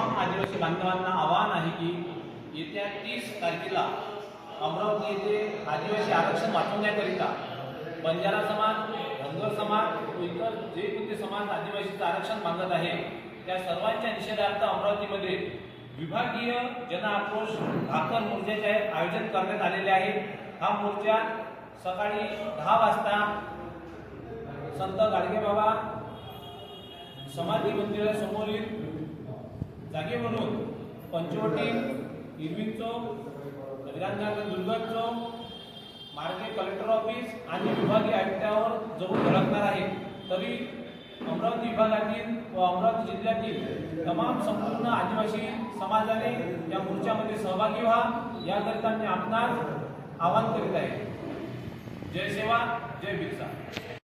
तमाम आदिवासी बांधवांना आवाहन आहे की येत्या तीस तारखेला अमरावती येथे आदिवासी आरक्षण वाचवण्याकरिता बंजारा समाज धनगर समाज इतर जे कोणते समाज आदिवासीचं आरक्षण मागत आहे त्या सर्वांच्या निषेधार्थ अमरावतीमध्ये विभागीय जन आक्रोश भाकर मोर्चाचे आयोजन करण्यात आलेले आहे. हा मोर्चा सकाळी दहा वाजता संत गाडगेबाबा समाधी मंदिरासमोरील जागे म्हणून पंचवटी इरविन चौक गजरांगार दुर्गत चौक मार्गे कलेक्टर ऑफिस आणि विभागीय आयुक्तावर जवळ धडकणार आहे. तरी अमरावती विभागातील व अमरावती जिल्ह्यातील तमाम संपूर्ण आदिवासी समाजाने या मोर्चामध्ये सहभागी व्हा. याकरिता मी आपणास आवाहन करीत आहे. जय सेवा जय बिरसा.